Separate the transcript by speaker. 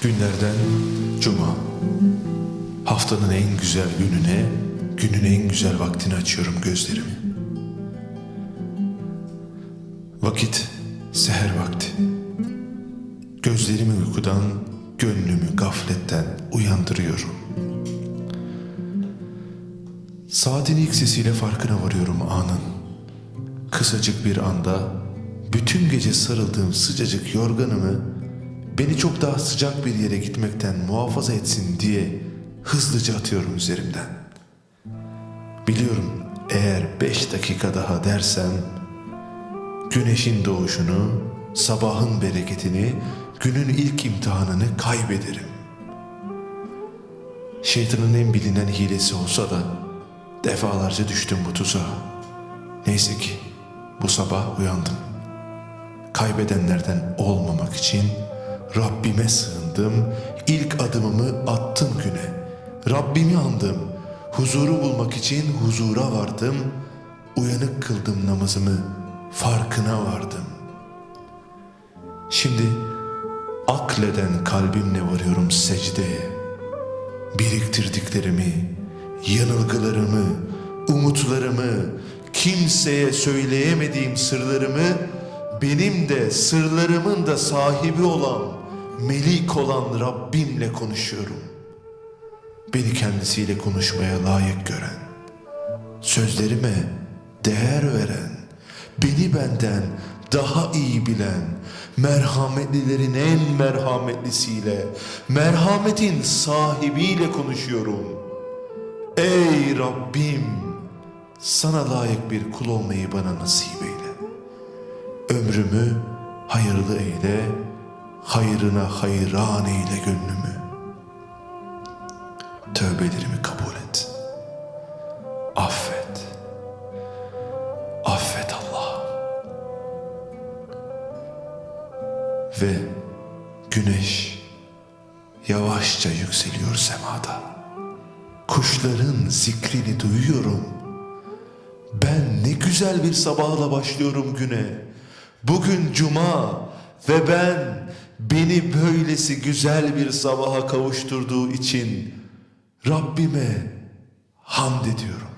Speaker 1: Günlerden Cuma. Haftanın en güzel gününe, günün en güzel vaktini açıyorum gözlerimi. Vakit seher vakti. Gözlerimi uykudan, gönlümü gafletten uyandırıyorum. Saatin ilk sesiyle farkına varıyorum anın. Kısacık bir anda bütün gece sarıldığım sıcacık yorganımı beni çok daha sıcak bir yere gitmekten muhafaza etsin diye hızlıca atıyorum üzerimden. Biliyorum eğer beş dakika daha dersem güneşin doğuşunu, sabahın bereketini, günün ilk imtihanını kaybederim. Şeytanın en bilinen hilesi olsa da defalarca düştüm bu tuzağa. Neyse ki bu sabah uyandım. Kaybedenlerden olmamak için Rabbime sığındım. İlk adımımı attım güne. Rabbimi andım. Huzuru bulmak için huzura vardım. Uyanık kıldım namazımı. Farkına vardım. Şimdi akleden kalbimle varıyorum secdeye. Biriktirdiklerimi, yanılgılarımı, umutlarımı, kimseye söyleyemediğim sırlarımı, benim de sırlarımın da sahibi olan, melik olan Rabbimle konuşuyorum. Beni kendisiyle konuşmaya layık gören, sözlerime değer veren, beni benden daha iyi bilen, merhametlilerin en merhametlisiyle, merhametin sahibiyle konuşuyorum. Ey Rabbim, sana layık bir kul olmayı bana nasip eyle. Ömrümü hayırlı eyle, hayrına hayran eyle gönlümü. Tövbelerimi kabul et. Affet. Affet Allah'ım. Ve güneş yavaşça yükseliyor semada. Kuşların zikrini duyuyorum. Ben ne güzel bir sabahla başlıyorum güne. Bugün cuma ve ben beni böylesi güzel bir sabaha kavuşturduğu için Rabbime hamd ediyorum.